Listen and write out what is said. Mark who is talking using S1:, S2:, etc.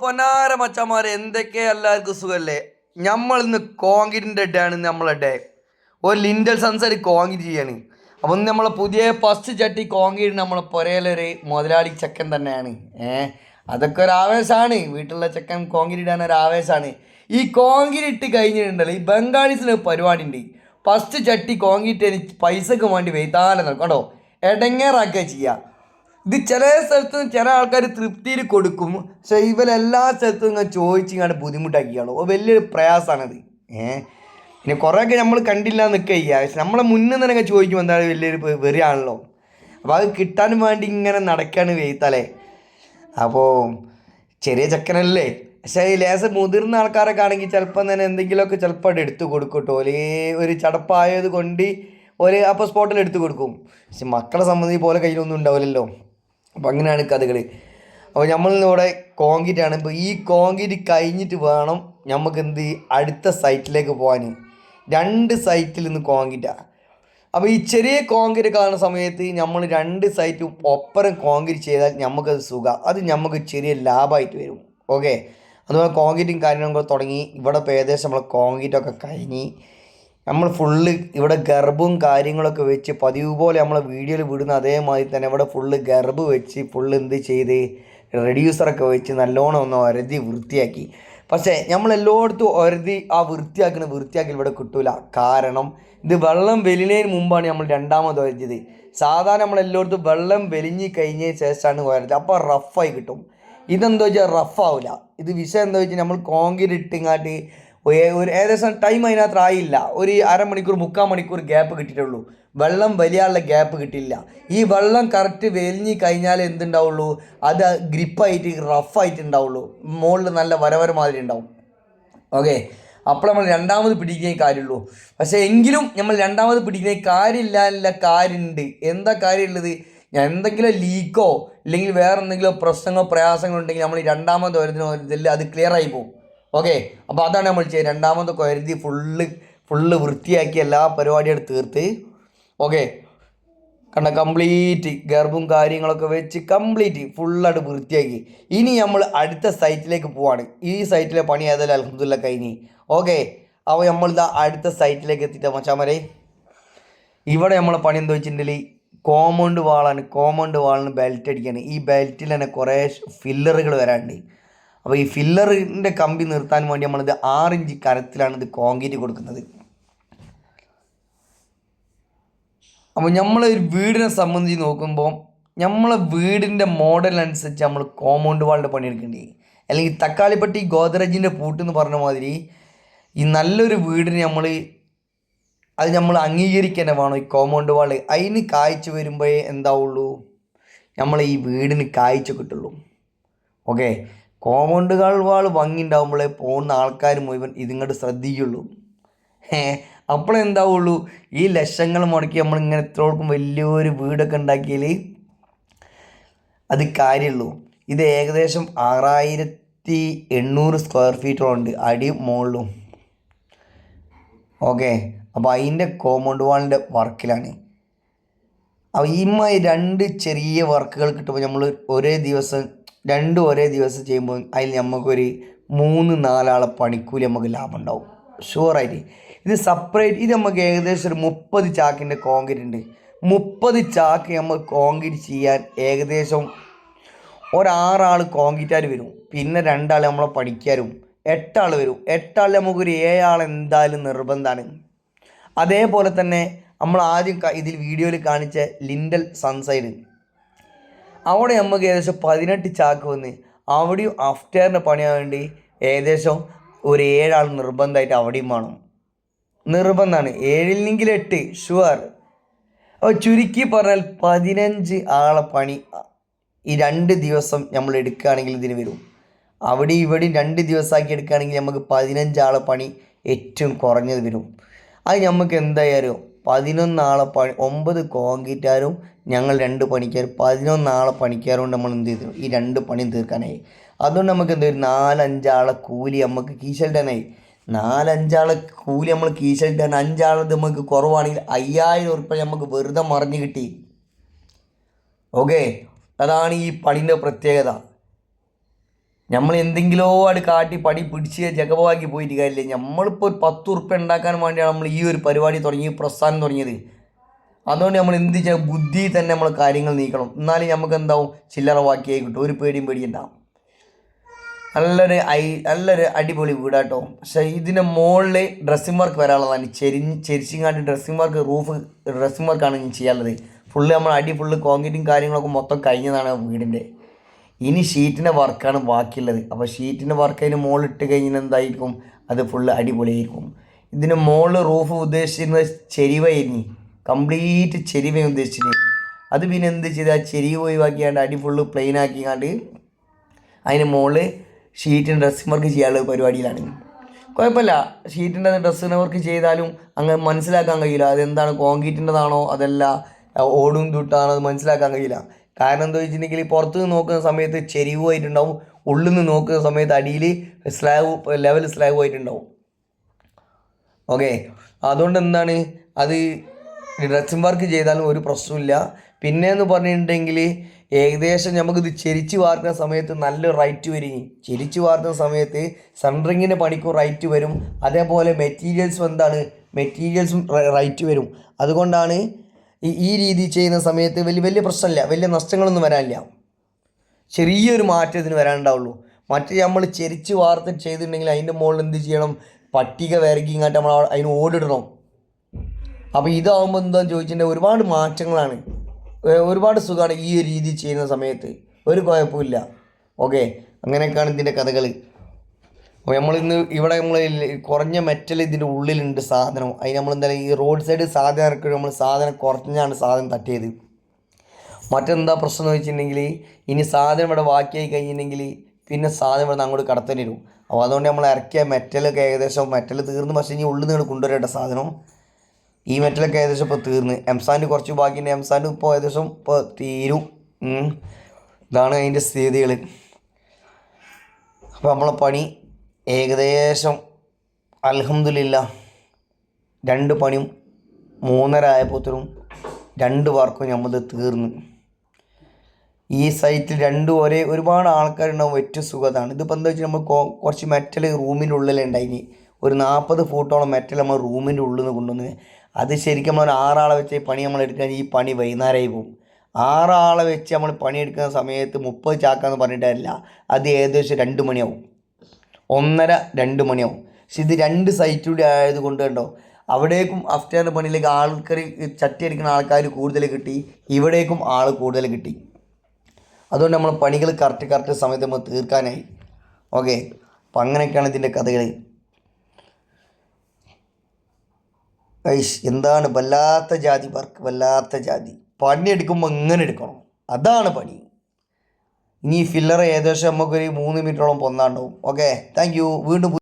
S1: പൊന്നാര എന്തൊക്കെ എല്ലാവർക്കും സുഖമല്ലേ നമ്മൾ ഇന്ന് കോൺക്രീറ്റിന്റെ ഡേ ആണ് നമ്മളെ ഡേ ഒരു ലിൻഡൽ സൺസൈഡ് കോൺക്രീറ്റ് ചെയ്യാണ്. അപ്പം ഇന്ന് നമ്മളെ പുതിയ ഫസ്റ്റ് ചട്ടി കോൺക്രീറ്റ് നമ്മളെ പുരയിലൊരു മുതലാളി ചെക്കൻ തന്നെയാണ്. ഏ? അതൊക്കെ ഒരു ആവേശമാണ് വീട്ടിലുള്ള ചെക്കൻ കോൺക്രീറ്റ് ഇടാൻ ഒരു ആവേശമാണ് ഈ കോൺക്രീറ്റ് ഇട്ട് കഴിഞ്ഞിട്ടുണ്ടല്ലോ ഈ ബംഗാളീസിന് പരിപാടി ഉണ്ട്. ഫസ്റ്റ് ചട്ടി കോൺക്രീറ്റ് പൈസക്ക് വേണ്ടി വെയ്ത്താലെ നടക്കും. കേട്ടോ എടങ്ങേറാക്കുക ചെയ്യുക ഇത് ചില സ്ഥലത്ത് ചില ആൾക്കാർ തൃപ്തിയിൽ കൊടുക്കും. പക്ഷെ ഇവരെല്ലാ സ്ഥലത്തും ഇങ്ങനെ ചോദിച്ച് ഇങ്ങനെ ബുദ്ധിമുട്ടാക്കിയാണ്. വലിയൊരു പ്രയാസമാണത്. ഏഹ് പിന്നെ കുറേയൊക്കെ നമ്മൾ കണ്ടില്ല നിൽക്കുക പക്ഷെ നമ്മളെ മുന്നിൽ തന്നെ ചോദിക്കുമ്പോൾ എന്താ വലിയൊരു വെറിയാണല്ലോ അപ്പോൾ അത് കിട്ടാൻ വേണ്ടി ഇങ്ങനെ നടക്കുകയാണ് വെയ്ത്തലേ. അപ്പോൾ ചെറിയ ചക്കനല്ലേ. പക്ഷേ ഈ ലേസ് മുതിർന്ന ആൾക്കാരൊക്കെ ആണെങ്കിൽ ചിലപ്പം തന്നെ എന്തെങ്കിലുമൊക്കെ ചിലപ്പോൾ അവിടെ എടുത്തു കൊടുക്കട്ടോ. കേട്ടോ അല്ലെങ്കിൽ ഒരു ചടപ്പായത് കൊണ്ട് ഒരു അപ്പോൾ സ്പോട്ടിൽ എടുത്തു കൊടുക്കും. പക്ഷെ മക്കളെ സംബന്ധിച്ച് പോലെ കയ്യിലൊന്നും ഉണ്ടാവില്ലല്ലോ. അപ്പം അങ്ങനെയാണ് കഥകൾ അപ്പോൾ നമ്മൾ ഇവിടെ കോൺക്രീറ്റ് ആണ്. ഇപ്പോൾ ഈ കോൺക്രീറ്റ് കഴിഞ്ഞിട്ട് വേണം നമുക്ക് എന്ത് അടുത്ത സൈറ്റിലേക്ക് പോകാൻ രണ്ട് സൈറ്റിൽ നിന്ന് കോൺക്രീറ്റാണ് അപ്പോൾ ഈ ചെറിയ കോൺക്രീറ്റ് കാണുന്ന സമയത്ത് നമ്മൾ രണ്ട് സൈറ്റ് ഒപ്പരം കോൺക്രീറ്റ് ചെയ്താൽ നമുക്കത് സുഖം. അത് നമുക്ക് ചെറിയ ലാഭമായിട്ട് വരും. ഓക്കെ അതുപോലെ കോൺക്രീറ്റും കാര്യങ്ങളൊക്കെ തുടങ്ങി. ഇവിടെ ഏകദേശം നമ്മൾ കോൺക്രീറ്റൊക്കെ കഴിഞ്ഞ് നമ്മൾ ഫുള്ള് ഇവിടെ ഗർഭവും കാര്യങ്ങളൊക്കെ വെച്ച് പതിവ് പോലെ നമ്മൾ വീഡിയോയിൽ വിടുന്ന അതേമാതിരി തന്നെ ഇവിടെ ഫുള്ള് ഗർഭ് വെച്ച് ഫുള്ള് എന്ത് ചെയ്ത് റെഡ്യൂസറൊക്കെ വെച്ച് നല്ലോണം ഒന്ന് ഒരതി വൃത്തിയാക്കി. പക്ഷേ നമ്മൾ എല്ലായിടത്തും ഒരതി ആ വൃത്തിയാക്കുന്ന വൃത്തിയാക്കി ഇവിടെ കിട്ടൂല. കാരണം ഇത് വെള്ളം വെലിനേന് മുമ്പാണ് നമ്മൾ രണ്ടാമത് ഒരതിയത്. സാധാരണ നമ്മൾ എല്ലായിടത്തും വെള്ളം വെലിഞ്ഞ് കഴിഞ്ഞതിന് ശേഷമാണ് ഒരതി. അപ്പോൾ റഫായി കിട്ടും. ഇതെന്താ വെച്ചാൽ റഫാവില്ല ഇത് വിഷയം എന്താ വെച്ചാൽ നമ്മൾ കോൺക്രീറ്റ് ഒരേ- ഏകദേശം ടൈം അതിനകത്ത് ആയില്ല. ഒരു അരമണിക്കൂർ മുക്കാൽ മണിക്കൂർ ഗ്യാപ്പ് കിട്ടിയിട്ടുള്ളൂ. വെള്ളം വലിയാനുള്ള ഗ്യാപ്പ് കിട്ടില്ല ഈ വെള്ളം കറക്റ്റ് വെലിഞ്ഞു കഴിഞ്ഞാൽ എന്തുണ്ടാവുള്ളൂ? അത് ഗ്രിപ്പായിട്ട് റഫായിട്ട് ഉണ്ടാവുള്ളൂ. മുകളിൽ നല്ല വരവര മാതിരി ഉണ്ടാവും. ഓക്കെ അപ്പോൾ നമ്മൾ രണ്ടാമത് പിടിക്കുന്നേ കാര്യമുള്ളൂ. പക്ഷേ എങ്കിലും നമ്മൾ രണ്ടാമത് പിടിക്കുന്ന കാര്യമില്ല അല്ല കാര്യമുണ്ട്. എന്താ കാര്യമുള്ളത്? എന്തെങ്കിലും ലീക്കോ അല്ലെങ്കിൽ വേറെ എന്തെങ്കിലും പ്രശ്നങ്ങളോ പ്രയാസങ്ങളോ ഉണ്ടെങ്കിൽ നമ്മൾ രണ്ടാമത് വരുന്നതിന് ഇതിൽ അത് ക്ലിയർ ആയി പോകും. ഓക്കെ അപ്പോൾ അതാണ് നമ്മൾ ചെയ്യുക രണ്ടാമത് കരുതി ഫുള്ള് ഫുള്ള് വൃത്തിയാക്കി എല്ലാ പരിപാടിയും തീർത്ത്. ഓക്കെ കണ്ട? കംപ്ലീറ്റ് ഗർഭും കാര്യങ്ങളൊക്കെ വെച്ച് കംപ്ലീറ്റ് ഫുള്ളായിട്ട് വൃത്തിയാക്കി. ഇനി നമ്മൾ അടുത്ത സൈറ്റിലേക്ക് പോവാണ്. ഈ സൈറ്റിലെ പണി ഏതായാലും അലഹമുല്ല കഴിഞ്ഞ്. ഓക്കെ അപ്പോൾ നമ്മളിതാ അടുത്ത സൈറ്റിലേക്ക് എത്തിയിട്ട് മച്ചാമരെ? ഇവിടെ നമ്മളെ പണി എന്താ വെച്ചിട്ടുണ്ടെങ്കിൽ കോമ്പൗണ്ട് വാളാണ് കോമ്പൗണ്ട് വാളിന് ബെൽറ്റ് അടിക്കുകയാണ് ഈ ബെൽറ്റിൽ തന്നെ കുറേ ഫില്ലറുകൾ വരാനുണ്ട് അപ്പോൾ ഈ ഫില്ലറിന്റെ കമ്പി നിർത്താൻ വേണ്ടി നമ്മളിത് ആറിഞ്ച് കരത്തിലാണ് ഇത് കോൺക്രീറ്റ് കൊടുക്കുന്നത്. അപ്പോൾ നമ്മൾ ഒരു വീടിനെ സംബന്ധിച്ച് നോക്കുമ്പോൾ നമ്മളെ വീടിന്റെ മോഡലനുസരിച്ച് നമ്മൾ കോമ്പൗണ്ട് വാളിന്റെ പണിയെടുക്കേണ്ടി അല്ലെങ്കിൽ തക്കാളിപ്പട്ടി ഗോദ്രജിന്റെ പൂട്ടെന്ന് പറഞ്ഞ മാതിരി ഈ നല്ലൊരു വീടിന് നമ്മൾ അത് നമ്മൾ അംഗീകരിക്കേണ്ട വേണം ഈ കോമ്പൗണ്ട് വാൾ അതിന് കാഴ്ച വരുമ്പോഴേ എന്താവുള്ളൂ? നമ്മൾ ഈ വീടിന് കാഴ്ച കിട്ടുള്ളൂ. ഓക്കെ കോമ്പൗണ്ട് വാൾ ഭംഗി ഉണ്ടാകുമ്പോഴേ പോകുന്ന ആൾക്കാർ മുഴുവൻ ഇതിങ്ങോട്ട് ശ്രദ്ധിക്കുള്ളൂ. അപ്പോഴെന്താവുള്ളൂ ഈ ലക്ഷങ്ങൾ മുടക്കി നമ്മളിങ്ങനെ ഇത്രോടക്കും വലിയൊരു വീടൊക്കെ ഉണ്ടാക്കിയാൽ അത് കാര്യമുള്ളൂ ഇത് ഏകദേശം ആറായിരത്തി എണ്ണൂറ് സ്ക്വയർ ഫീറ്റോളം ഉണ്ട് അടി മുകളിലും ഓക്കെ അപ്പോൾ അതിന്റെ കോമ്പൗണ്ട് വാളിന്റെ വർക്കിലാണ്. അപ്പോൾ ഈ രണ്ട് ചെറിയ വർക്കുകൾ കിട്ടുമ്പോൾ നമ്മൾ ഒരേ ദിവസം രണ്ടും ഒരേ ദിവസം ചെയ്യുമ്പോൾ അതിൽ നമുക്കൊരു മൂന്ന് നാലാളെ പണിക്കൂലി നമുക്ക് ലാഭം ഉണ്ടാവും ഷുവറായിട്ട് ഇത് സെപ്പറേറ്റ് ഇത് നമുക്ക് ഏകദേശം ഒരു മുപ്പത് ചാക്കിന്റെ കോൺക്രീറ്റ് ഉണ്ട്. മുപ്പത് ചാക്ക് നമുക്ക് കോൺക്രീറ്റ് ചെയ്യാൻ ഏകദേശം ഒരാറാൾ കോൺക്രീറ്റാർ വരും. പിന്നെ രണ്ടാൾ നമ്മളെ പഠിക്കാരും എട്ടാൾ വരും. എട്ടാൾ നമുക്കൊരു ഏഴാൾ എന്തായാലും നിർബന്ധമാണ് അതേപോലെ തന്നെ നമ്മൾ ആദ്യം ഇതിൽ വീഡിയോയിൽ കാണിച്ച ലിൻഡൽ സൺസൈഡ് അവിടെ നമുക്ക് ഏകദേശം പതിനെട്ട് ചാക്ക് വന്ന് അവിടെയും അഫ്റ്ററിന്റെ പണിയാൻ വേണ്ടി ഏകദേശം ഒരു ഏഴാൾ നിർബന്ധമായിട്ട് അവിടെയും വേണം. നിർബന്ധമാണ്. ഏഴില്ലെങ്കിൽ എട്ട്. ഷുവർ അപ്പോൾ ചുരുക്കി പറഞ്ഞാൽ പതിനഞ്ച് ആളെ പണി ഈ രണ്ട് ദിവസം നമ്മൾ എടുക്കുകയാണെങ്കിൽ ഇതിന് വരും. അവിടെ ഇവിടെയും രണ്ട് ദിവസമാക്കി എടുക്കുകയാണെങ്കിൽ നമുക്ക് പതിനഞ്ചാളെ പണി ഏറ്റവും കുറഞ്ഞത് വരും. അത് നമുക്ക് എന്തായാലും പതിനൊന്നാളെ പണി ഒമ്പത് കോൺക്രീറ്റുകാരും ഞങ്ങൾ രണ്ട് പണിക്കാർ പതിനൊന്നാളെ പണിക്കാരും നമ്മൾ എന്ത് ചെയ്തു? ഈ രണ്ട് പണിയും തീർക്കാനായി. അതുകൊണ്ട് നമുക്ക് എന്ത് വരും നാലഞ്ചാളെ കൂലി നമുക്ക് കീശലിടാനായി നാലഞ്ചാളെ കൂലി നമ്മൾ കീശലിട്ടാൻ അഞ്ചാളത് നമുക്ക് കുറവാണെങ്കിൽ അയ്യായിരം ഉറുപ്പ്യ നമുക്ക് വെറുതെ മറിഞ്ഞ് കിട്ടി. ഓക്കെ? അതാണ് ഈ പണിന്റെ പ്രത്യേകത. നമ്മൾ എന്തെങ്കിലോ അത് കാട്ടി പടി പിടിച്ച് ജഗവാക്കി പോയിട്ട് കാര്യമില്ല. നമ്മളിപ്പോൾ ഒരു പത്ത് ഉറുപ്പ്യ ഉണ്ടാക്കാൻ വേണ്ടിയാണ് നമ്മൾ ഈ ഒരു പരിപാടി തുടങ്ങി പ്രസ്ഥാനം തുടങ്ങിയത്. അതുകൊണ്ട് നമ്മൾ എന്ത് ചെയ്യാം ബുദ്ധി തന്നെ നമ്മൾ കാര്യങ്ങൾ നീക്കണം. എന്നാലും നമുക്ക് എന്താവും? ചില്ലറ വാക്കിയായി കിട്ടും. ഒരു പേടിയും പേടിയുണ്ടാവും നല്ലൊരു ഐ നല്ലൊരു അടിപൊളി വീടാട്ടോ. പക്ഷേ ഇതിന്റെ മുകളിൽ ഡ്രസ്സിംഗ് വർക്ക് വരാനുള്ളതാണ്. ചെരിഞ്ഞ് ചെരിച്ചിങ്ങാണ്ട് ഡ്രസ്സിംഗ് വർക്ക് റൂഫ് ഡ്രസ്സിംഗ് വർക്കാണ് ഞാൻ ചെയ്യാനുള്ളത്. ഫുള്ള് നമ്മൾ അടി ഫുള്ള് കോൺക്രീറ്റും കാര്യങ്ങളൊക്കെ മൊത്തം കഴിഞ്ഞതാണ് വീടിന്റെ ഇനി ഷീറ്റിന്റെ വർക്കാണ് ബാക്കിയുള്ളത്. അപ്പോൾ ഷീറ്റിന്റെ വർക്ക് അതിന് മുകളിൽ ഇട്ട് കഴിഞ്ഞാൽ എന്തായിരിക്കും? അത് ഫുള്ള് അടിപൊളിയായിരിക്കും. ഇതിന് മുകളിൽ റൂഫ് ഉദ്ദേശിച്ചിരുന്നത് ചെരിവായിരുന്നു. കംപ്ലീറ്റ് ചെരിവ ഉദ്ദേശിച്ചത്. അത് പിന്നെ എന്ത് ചെയ്ത്? ആ ചെരിവ് ഒഴിവാക്കിയാണ്ട് അടി ഫുള്ള് പ്ലെയിൻ ആക്കിക്കാണ്ട് അതിന് മുകളിൽ ഷീറ്റിന് ഡ്രസ്സിംഗ് വർക്ക് ചെയ്യാനുള്ള പരിപാടിയിലാണ്. കുഴപ്പമില്ല. ഷീറ്റിന്റെ ഡ്രസ്സിന് വർക്ക് ചെയ്താലും അങ്ങ് മനസ്സിലാക്കാൻ കഴിയില്ല. അതെന്താണ്? കോൺക്രീറ്റിന്റെതാണോ അതല്ല. ഓടും തുട്ടാണോ? അത് മനസ്സിലാക്കാൻ കഴിയില്ല. കാരണം എന്താ വെച്ചിട്ടുണ്ടെങ്കിൽ പുറത്ത് നിന്ന് നോക്കുന്ന സമയത്ത് ചെരിവുമായിട്ടുണ്ടാവും ഉള്ളിൽ നിന്ന് നോക്കുന്ന സമയത്ത് അടിയിൽ സ്ലാബ് ലെവൽ സ്ലാബ് ആയിട്ടുണ്ടാവും. ഓക്കെ അതുകൊണ്ട് എന്താണ്? അത് ഡ്രസ്സിംഗ് വർക്ക് ചെയ്താലും ഒരു പ്രശ്നമില്ല പിന്നെ എന്ന് പറഞ്ഞിട്ടുണ്ടെങ്കിൽ ഏകദേശം നമുക്കിത് ചെരിച്ച് വാർക്കുന്ന സമയത്ത് നല്ല റൈറ്റ് വരും. ചെരിച്ച് വാർക്കുന്ന സമയത്ത് സെൻട്രിങ്ങിന്റെ പണിക്കും റൈറ്റ് വരും. അതേപോലെ മെറ്റീരിയൽസും എന്താണ്? മെറ്റീരിയൽസും റൈറ്റ് വരും. അതുകൊണ്ടാണ് ഈ ഈ രീതി ചെയ്യുന്ന സമയത്ത് വലിയ വലിയ പ്രശ്നമില്ല. വലിയ നഷ്ടങ്ങളൊന്നും വരാനില്ല. ചെറിയൊരു മാറ്റം ഇതിന് വരാനുണ്ടാവുള്ളൂ. മറ്റേ നമ്മൾ ചെരിച്ച് വാർത്ത ചെയ്തിട്ടുണ്ടെങ്കിൽ അതിന്റെ മുകളിൽ എന്ത് ചെയ്യണം? പട്ടിക വരക്കി ഇങ്ങോട്ട് നമ്മൾ അതിന് ഓടിടണം. അപ്പോൾ ഇതാവുമ്പോൾ എന്താണെന്ന് ചോദിച്ചിട്ടുണ്ടെങ്കിൽ ഒരുപാട് മാറ്റങ്ങളാണ്. ഒരുപാട് സുഖമാണ് ഈ രീതി ചെയ്യുന്ന സമയത്ത്. ഒരു കുഴപ്പമില്ല ഓക്കെ? അങ്ങനെയൊക്കെയാണ് ഇതിന്റെ കഥകൾ നമ്മളിന്ന് ഇവിടെ നമ്മൾ കുറഞ്ഞ മെറ്റൽ ഇതിന്റെ ഉള്ളിലുണ്ട് സാധനം. അതിന് നമ്മൾ എന്തായാലും ഈ റോഡ് സൈഡ് സാധനം ഇറക്കി നമ്മൾ സാധനം കുറഞ്ഞാണ് സാധനം തട്ടിയത്. മറ്റെന്താ പ്രശ്നം എന്ന് വെച്ചിട്ടുണ്ടെങ്കിൽ ഇനി സാധനം ഇവിടെ ബാക്കിയായി കഴിഞ്ഞിട്ടുണ്ടെങ്കിൽ പിന്നെ സാധനം ഇവിടെ അങ്ങോട്ട് കടത്തേണ്ടി വരും. അപ്പോൾ അതുകൊണ്ട് നമ്മൾ ഇറക്കിയ മെറ്റലൊക്കെ ഏകദേശം മെറ്റൽ തീർന്ന് പക്ഷേ ഇനി ഉള്ളിൽ നിന്ന് കൊണ്ടുവരേണ്ട സാധനം ഈ മെറ്റലൊക്കെ ഏകദേശം ഇപ്പോൾ തീർന്ന്. എംസാന്റെ കുറച്ച് ബാക്കിയുണ്ട്. എംസാന്റെ ഇപ്പോൾ ഏകദേശം ഇപ്പോൾ തീരും. ഇതാണ് അതിന്റെ സ്ഥിതികൾ അപ്പോൾ നമ്മളെ പണി ഏകദേശം അൽഹംദുലില്ല രണ്ട് പണിയും മൂന്നര ആയപ്പോഴത്തേനും രണ്ട് വർക്കും നമ്മൾ തീർന്നു. ഈ സൈറ്റിൽ രണ്ടും ഒരേ ഒരുപാട് ആൾക്കാരുണ്ടാവും ഏറ്റവും സുഖതാണ്. ഇതിപ്പോൾ എന്താ വെച്ചാൽ നമ്മൾ കുറച്ച് മെറ്റൽ റൂമിന്റെ ഉള്ളിലുണ്ടായിനി. ഒരു നാൽപ്പത് ഫൂട്ടോളം മെറ്റൽ നമ്മൾ റൂമിന്റെ ഉള്ളിൽ നിന്ന് കൊണ്ടുവന്ന്. അത് ശരിക്കും നമ്മൾ ആറാളെ വെച്ച് പണി നമ്മൾ എടുക്കാൻ ഈ പണി വൈകുന്നേരമായി പോകും ആറാളെ വെച്ച് നമ്മൾ പണിയെടുക്കുന്ന സമയത്ത് മുപ്പത് ചാക്കാന്ന് പറഞ്ഞിട്ടല്ല അത് ഏകദേശം രണ്ട് മണിയാവും. ഒന്നര രണ്ട് മണിയാവും. പക്ഷെ ഇത് രണ്ട് സൈറ്റിലൂടെ ആയതുകൊണ്ട് കണ്ടോ അവിടേക്കും ആഫ്റ്റർ പണിയിലേക്ക് ആൾക്കാർ ചട്ടി അടിക്കുന്ന ആൾക്കാർ കൂടുതൽ കിട്ടി ഇവിടേക്കും ആൾ കൂടുതൽ കിട്ടി. അതുകൊണ്ട് നമ്മൾ പണികൾ കറക്റ്റ് കറക്റ്റ് സമയത്ത് നമ്മൾ തീർക്കാനായി. ഓക്കെ അപ്പം അങ്ങനെയൊക്കെയാണ് ഇതിന്റെ കഥകൾ ഐഷ് എന്താണ് വല്ലാത്ത ജാതി വർക്ക് വല്ലാത്ത ജാതി. പണി എടുക്കുമ്പോൾ ഇങ്ങനെ എടുക്കണം. അതാണ് പണി. ഇനി ഫില്ലർ ഏകദേശം നമുക്കൊരു മൂന്ന് മിനിറ്റോളം പൊന്നാണ്ടാവും. ഓക്കെ താങ്ക് വീണ്ടും